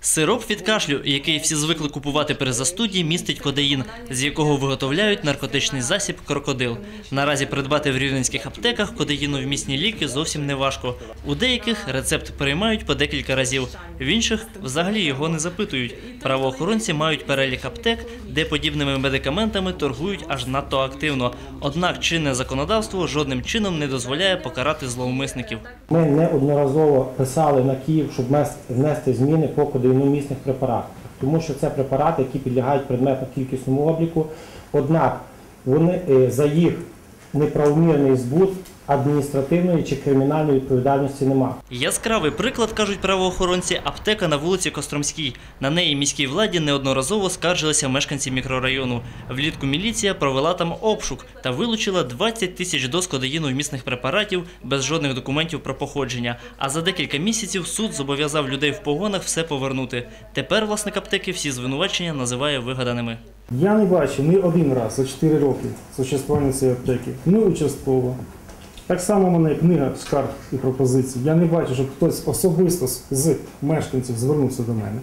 Сироп від кашлю, який всі звикли купувати при застуді, містить кодеїн, з якого виготовляють наркотичний засіб крокодил. Наразі придбати в рівненських аптеках кодеїновмісні ліки зовсім не важко. У деяких рецепт приймають по декілька разів, в інших взагалі його не запитують. Правоохоронці мають перелік аптек, де подібними медикаментами торгують аж надто активно. Однак чинне законодавство жодним чином не дозволяє покарати зловмисників. Ми неодноразово писали на Київ, щоб внести зміни по кодеїномісних препаратах, тому що це препарати, які підлягають предметно-кількісному обліку. Однак вони е, за їх неправомірний збут адміністративної чи кримінальної відповідальності немає. Яскравий приклад, кажуть правоохоронці, аптека на вулиці Костромській. На неї міській владі неодноразово скаржилися мешканці мікрорайону. Влітку міліція провела там обшук та вилучила 20 тисяч доз кодеїну вмісних препаратів без жодних документів про походження. А за декілька місяців суд зобов'язав людей в погонах все повернути. Тепер власник аптеки всі звинувачення називає вигаданими. Я не бачив ні один раз за 4 роки существування цієї аптеки, ні участково. Так само мене книга скарг і пропозицій. Я не бачу, щоб хтось особисто з- мешканців звернувся до мене.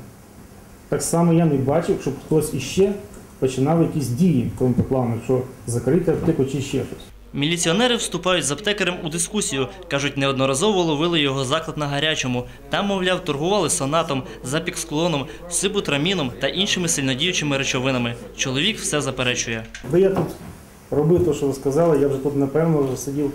Так само я не бачив, щоб хтось іще починав якісь дії в плану, що закрити аптеку чи ще щось. Міліціонери вступають з аптекарем у дискусію. Кажуть, неодноразово ловили його заклад на гарячому. Там, мовляв, торгували сонатом, запіксклоном, сибутраміном та іншими сильнодіючими речовинами. Чоловік все заперечує. Де я тут робив те, що ви сказали, я вже тут, напевно, вже сидів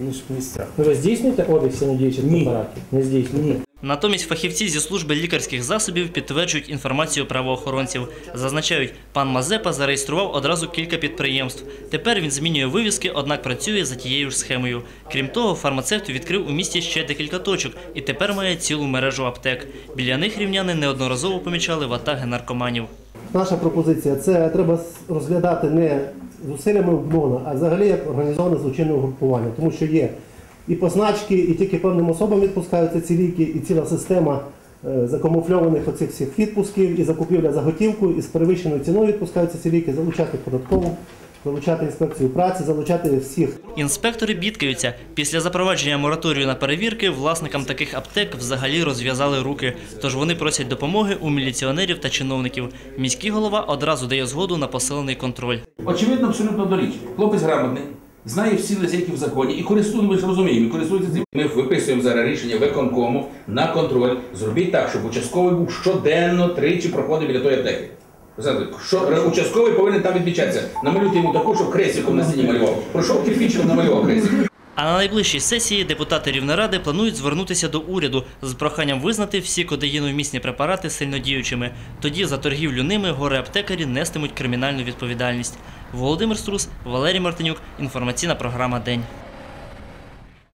інших місцях. Ви здійснюєте обіг сильнодіючих Ні. препаратів? Не здійснюєте? Ні. Натомість фахівці зі служби лікарських засобів підтверджують інформацію правоохоронців. Зазначають, пан Мазепа зареєстрував одразу кілька підприємств. Тепер він змінює вивіски, однак працює за тією ж схемою. Крім того, фармацевт відкрив у місті ще декілька точок і тепер має цілу мережу аптек. Біля них рівняни неодноразово помічали ватаги наркоманів. Наша пропозиція це треба розглядати не зусиллями МОНа, а взагалі як організоване злочинне угрупування, тому що є і позначки, і тільки певним особам відпускаються ці ліки, і ціла система е, закамуфльованих оцих всіх відпусків, і закупівля за готівку, і з перевищеною ціною відпускаються ці ліки, залучати податкову, залучати інспекцію праці, залучати всіх Інспектори бідкаються. Після запровадження мораторію на перевірки власникам таких аптек взагалі розв'язали руки. Тож вони просять допомоги у міліціонерів та чиновників. Міський голова одразу дає згоду на посилений контроль. Очевидно, абсолютно до річ. Хлопець грамотний, знає всі лазейки в законі і користується, ми ж розуміємо, користується цим. Ми виписуємо зараз рішення виконкому на контроль. Зробіть так, щоб участковий був щоденно тричі проходив біля тої аптеки. Знаєте, Що участковий повинен там відмічатися. Намалюйте йому таку, щоб кресиком на стіні малював. Пройшов кирпичиком, намалював кресик. А на найближчій сесії депутати Рівнеради планують звернутися до уряду з проханням визнати всі кодеїновмісні препарати сильнодіючими. Тоді за торгівлю ними гори аптекарі нестимуть кримінальну відповідальність. Володимир Струс, Валерій Мартинюк. Інформаційна програма День.